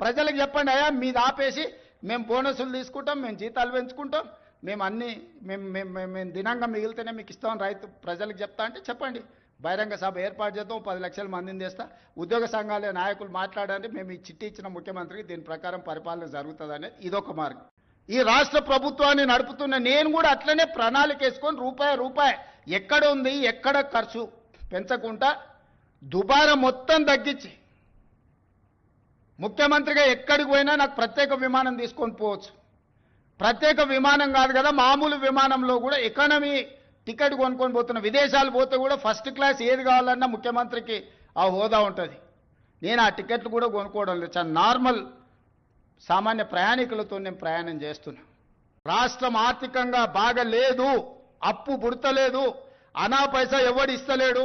ప్రజలకు చెప్పండి అయ్యా మీది ఆపేసి మేము బోనసులు తీసుకుంటాం మేము జీతాలు పెంచుకుంటాం మేము అన్నీ మేము మేము మేము మేము దినంగా మిగిలితేనే మీకు ఇస్తాం రైతు ప్రజలకు చెప్తా అంటే చెప్పండి. బహిరంగ సభ ఏర్పాటు చేద్దాం పది లక్షల మందిని చేస్తా ఉద్యోగ సంఘాల నాయకులు మాట్లాడండి మేము ఈ చిట్టి ఇచ్చిన ముఖ్యమంత్రికి దీని ప్రకారం పరిపాలన జరుగుతుంది ఇదొక మార్గం. ఈ రాష్ట్ర ప్రభుత్వాన్ని నడుపుతున్న నేను కూడా అట్లనే ప్రణాళిక వేసుకొని రూపాయి రూపాయి ఎక్కడ ఉంది ఎక్కడ ఖర్చు పెంచకుండా దుబారా మొత్తం తగ్గించి ముఖ్యమంత్రిగా ఎక్కడికి పోయినా నాకు ప్రత్యేక విమానం తీసుకొని పోవచ్చు. ప్రత్యేక విమానం కాదు కదా మామూలు విమానంలో కూడా ఎకానమీ టికెట్ కొనుక్కొని పోతున్న విదేశాలు పోతే కూడా ఫస్ట్ క్లాస్ ఏది కావాలన్నా ముఖ్యమంత్రికి ఆ హోదా ఉంటుంది. నేను ఆ టికెట్లు కూడా కొనుక్కోవడం లేదు. చాలా నార్మల్ సామాన్య ప్రయాణికులతో నేను ప్రయాణం చేస్తున్నా. రాష్ట్రం ఆర్థికంగా బాగా లేదు అప్పు పుడతలేదు అనా పైసా ఎవడు ఇస్తలేడు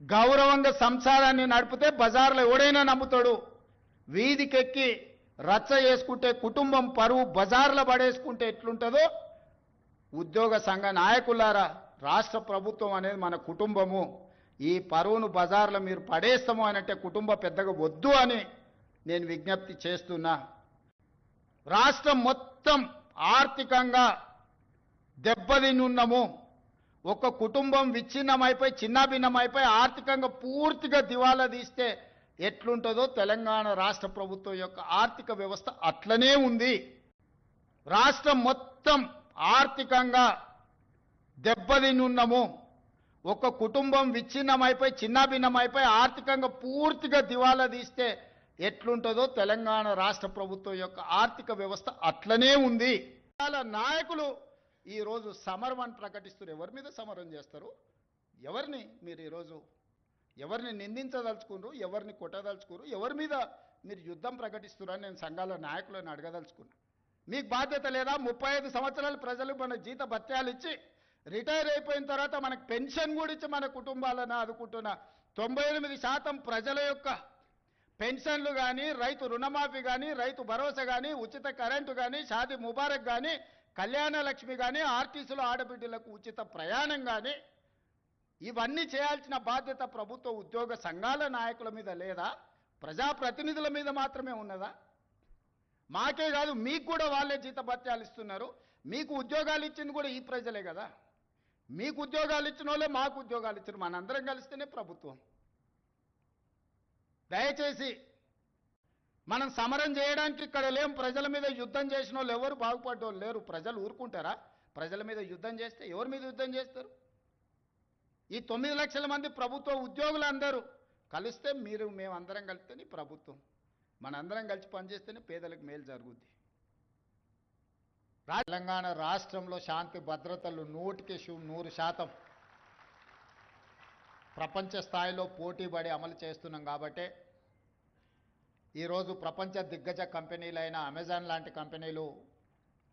గౌరవంగా సంసారాన్ని నడిపితే బజార్లో ఎవడైనా నమ్ముతాడు. వీధికెక్కి రచ్చ చేసుకుంటే కుటుంబం పరువు బజార్లో పడేసుకుంటే ఎట్లుంటుందో ఉద్యోగ సంఘ నాయకులారా రాష్ట్ర ప్రభుత్వం అనేది మన కుటుంబము. ఈ పరువును బజార్లో మీరు పడేస్తాము అనంటే కుటుంబ పెద్దగా వద్దు అని నేను విజ్ఞప్తి చేస్తున్నా. రాష్ట్రం మొత్తం ఆర్థికంగా దెబ్బతినున్నాము ఒక కుటుంబం విచ్ఛిన్నమైపోయి చిన్నాభిన్నమైపోయి ఆర్థికంగా పూర్తిగా దివాలా తీస్తే ఎట్లుంటుందో తెలంగాణ రాష్ట్ర ప్రభుత్వం యొక్క ఆర్థిక వ్యవస్థ అట్లనే ఉంది. రాష్ట్రం మొత్తం ఆర్థికంగా దెబ్బతినున్నాము ఒక కుటుంబం విచ్ఛిన్నమైపోయి చిన్నాభిన్నమైపోయి ఆర్థికంగా పూర్తిగా దివాలా తీస్తే ఎట్లుంటుందో తెలంగాణ రాష్ట్ర ప్రభుత్వం యొక్క ఆర్థిక వ్యవస్థ అట్లనే ఉంది. చాలా నాయకులు ఈరోజు సమరం అని ప్రకటిస్తారు ఎవరి మీద సమరం చేస్తారు? ఎవరిని మీరు ఈరోజు ఎవరిని నిందించదలుచుకున్నారు? ఎవరిని కొట్టదలుచుకున్నారు? ఎవరి మీద మీరు యుద్ధం ప్రకటిస్తున్నారని నేను సంఘాల నాయకులను అడగదలుచుకున్నా. మీకు బాధ్యత లేదా? ముప్పై ఐదు సంవత్సరాలు ప్రజలకు మన జీత భత్యాలు ఇచ్చి రిటైర్ అయిపోయిన తర్వాత మనకు పెన్షన్ కూడా ఇచ్చి మన కుటుంబాలను ఆదుకుంటున్న తొంభై ఎనిమిది శాతం ప్రజల యొక్క పెన్షన్లు కానీ రైతు రుణమాఫీ కానీ రైతు భరోసా కానీ ఉచిత కరెంటు కానీ షాది ముబారక్ కానీ కళ్యాణ లక్ష్మి కానీ ఆర్టీసీలో ఆడబిడ్డలకు ఉచిత ప్రయాణం కానీ ఇవన్నీ చేయాల్సిన బాధ్యత ప్రభుత్వ ఉద్యోగ సంఘాల నాయకుల మీద లేదా ప్రజాప్రతినిధుల మీద మాత్రమే ఉన్నదా? మాకే కాదు మీకు కూడా వాళ్ళే జీతభత్యాలు ఇస్తున్నారు. మీకు ఉద్యోగాలు ఇచ్చింది కూడా ఈ ప్రజలే కదా. మీకు ఉద్యోగాలు ఇచ్చిన వాళ్ళే మాకు ఉద్యోగాలు ఇచ్చారు. మనందరం కలిస్తేనే ప్రభుత్వం. దయచేసి మనం సమరం చేయడానికి ఇక్కడ లేం. ప్రజల మీద యుద్ధం చేసిన వాళ్ళు ఎవరు బాగుపడ్డోళ్ళు లేరు. ప్రజలు ఊరుకుంటారా? ప్రజల మీద యుద్ధం చేస్తే ఎవరి మీద యుద్ధం చేస్తారు? ఈ తొమ్మిది లక్షల మంది ప్రభుత్వ ఉద్యోగులందరూ కలిస్తే మీరు మేమందరం కలిస్తేనే ప్రభుత్వం. మనందరం కలిసి పనిచేస్తేనే పేదలకు మేలు జరుగుద్ది. తెలంగాణ రాష్ట్రంలో శాంతి భద్రతలు నూటికి నూరు శాతం. ప్రపంచ స్థాయిలో పోటీ పడి అమలు చేస్తున్నాం కాబట్టి ఈరోజు ప్రపంచ దిగ్గజ కంపెనీలైన అమెజాన్ లాంటి కంపెనీలు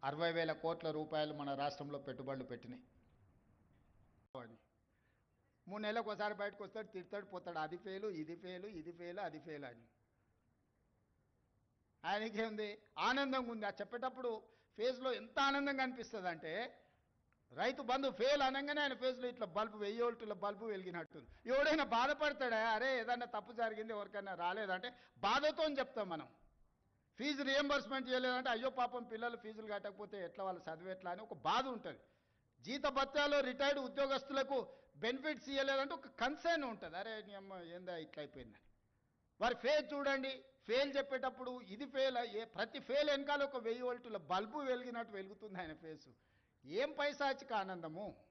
అరవై వేల కోట్ల రూపాయలు మన రాష్ట్రంలో పెట్టుబడులు పెట్టినాయి. మూడు నెలలకు ఒకసారి బయటకు వస్తాడు తిడతాడు పోతాడు. అది ఫెయిలు ఇది ఫెయిలు ఇది ఫెయిలు అది ఫెయిల్ అని. ఆయనకేముంది? ఆనందంగా ఉంది. ఆ చెప్పేటప్పుడు ఫేస్లో ఎంత ఆనందంగా అనిపిస్తుంది అంటే రైతు బంధు ఫెయిల్ అనగానే ఆయన ఫేస్లో ఇట్లా బల్బు వెయ్యి ఒల్టుల బల్బు వెలిగినట్టుంది. ఎవడైనా బాధపడతాడా? అరే ఏదన్నా తప్పు జరిగింది ఎవరికైనా రాలేదంటే బాధతో చెప్తాం మనం. ఫీజు రియంబర్స్మెంట్ చేయలేదంటే అయ్యో పాపం పిల్లలు ఫీజులు కట్టకపోతే ఎట్లా వాళ్ళు చదివి ఎట్లా అని ఒక బాధ ఉంటుంది. జీత భత్యాలు రిటైర్డ్ ఉద్యోగస్తులకు బెనిఫిట్స్ ఇవ్వలేదంటే ఒక కన్సర్న్ ఉంటుంది. అరే నీ అమ్మ ఏందా ఇట్లా అయిపోయిందని. వారి ఫేల్ చూడండి. ఫెయిల్ చెప్పేటప్పుడు ఇది ఫెయిల్ ఏ ప్రతి ఫెయిల్ వెనకాల ఒక వెయ్యి వోల్టుల బల్బు వెలిగినట్టు వెలుగుతుంది ఆయన ఫేసు ఏం పైశాచిక ఆనందము?